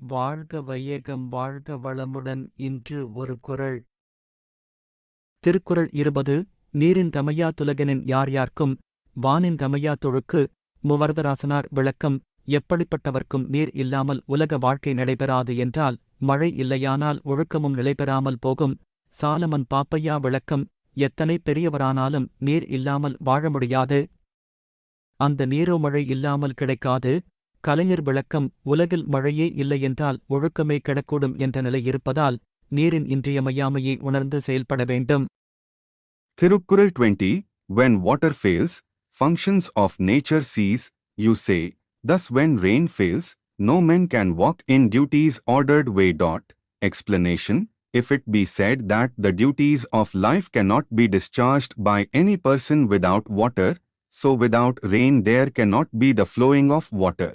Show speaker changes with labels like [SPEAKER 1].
[SPEAKER 1] வாழ்க வையகம் வாழ்க வளமுடன் இன்று ஒரு குறள்
[SPEAKER 2] திருக்குறள் இருபது நீரின் கமையா துலகனின் யார் யார்க்கும் வானின் கமையா தொழுக்கு முவரதராசனார் விளக்கம் எப்படிப்பட்டவர்க்கும் நீர் இல்லாமல் உலக வாழ்க்கை நடைபெறாது என்றால் மழை இல்லையானால் ஒழுக்கமும் நிலைபெறாமல் போகும் சாலமன் பாப்பையா விளக்கம் எத்தனை பெரியவரானாலும் நீர் இல்லாமல் வாழ முடியாது. அந்த நீரோ மழை இல்லாமல் கிடைக்காது கலைஞர் விளக்கம் உலகில் மழையே இல்லையென்றால் ஒழுக்கமே கிடக்கூடும் என்ற நிலை இருப்பதால் நீரின் இன்றியமையாமையை உணர்ந்து செயல்பட வேண்டும்
[SPEAKER 3] Thirukkural 20 When water fails, functions of nature cease, you say. Thus, when rain fails, no man can walk in duties ordered way. Dot. Explanation If it be said that the duties of life cannot be discharged by any person without water, so without rain there cannot be the flowing of water.